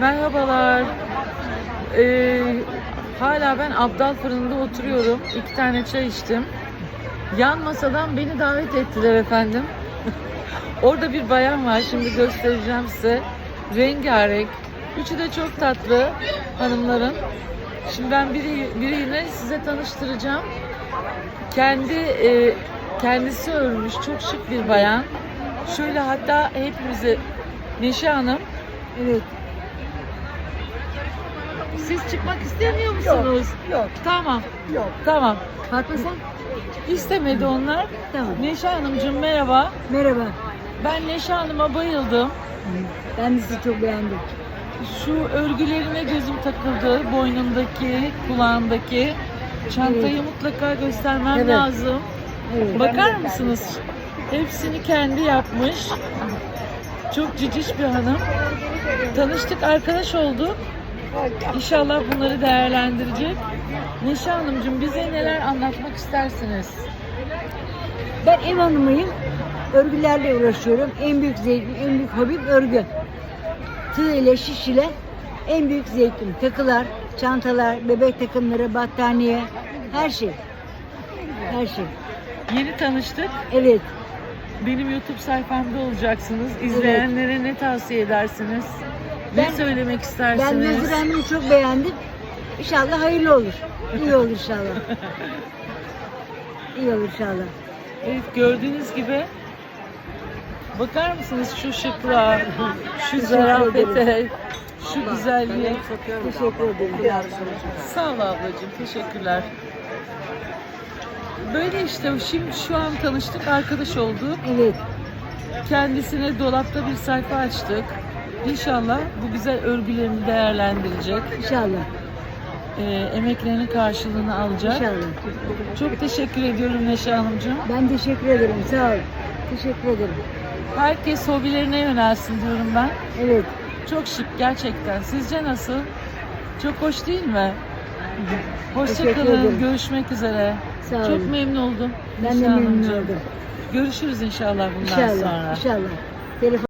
Merhabalar. Ee, hala ben Abdal fırında oturuyorum. İki tane çay içtim. Yan masadan beni davet ettiler efendim. Orada bir bayan var. Şimdi göstereceğim size. Rengarenk. Üçü de çok tatlı hanımların. Şimdi ben biri, biriyle size tanıştıracağım. Kendi e, kendisi örmüş. Çok şık bir bayan. Şöyle hatta hepimizi Neşe Hanım Evet. Siz çıkmak istemiyor musunuz? Yok. Tamam, Yok. tamam. Fatma sen? İstemedi onlar. Tamam. Neşe Hanımcığım merhaba. Merhaba. Ben Neşe Hanım'a bayıldım. Ben de sizi çok beğendim. Şu örgülerine gözüm takıldı. Boynundaki, kulağındaki. Çantayı Evet. mutlaka göstermem Evet. lazım. Evet. Bakar mısınız? Hepsini kendi yapmış. Çok ciciş bir hanım. Tanıştık, arkadaş olduk. İnşallah bunları değerlendirecek. Neşe Hanımcığım bize neler anlatmak istersiniz? Ben ev hanımıyım. Örgülerle uğraşıyorum. En büyük zevkim, en büyük hobim örgü. Tığ ile, şiş ile en büyük zevkim. Takılar, çantalar, bebek takımları, battaniye, her şey. Her şey. Yeni tanıştık. Evet. Benim YouTube sayfamda olacaksınız. İzleyenlere ne tavsiye edersiniz? Ne Ben- söylemek Ben istersiniz? Hanım'ı çok beğendim. İnşallah hayırlı olur. İyi olur inşallah. İyi olur inşallah. Evet gördüğünüz gibi bakar mısınız şu şıklığa, şu zarafete, şu güzelliğe. Teşekkür ederim. Sağ ol ablacığım, teşekkürler. Böyle işte şimdi şu an tanıştık, arkadaş olduk. Evet. Kendisine dolapta bir sayfa açtık. İnşallah bu güzel örgülerini değerlendirecek. İnşallah. Ee, emeklerinin karşılığını alacak. İnşallah. Çok teşekkür ediyorum Neşe Hanımcığım. Ben teşekkür ederim. Sağ ol. Teşekkür ederim. Herkes hobilerine yönelsin diyorum ben. Evet. Çok şık gerçekten. Sizce nasıl? Çok hoş değil mi? Hoşçakalın. Görüşmek üzere. Sağ olun. Çok memnun oldum. Ben de Neşe memnun Hanımcığım. oldum. Görüşürüz inşallah bundan İnşallah. sonra. İnşallah. Telefon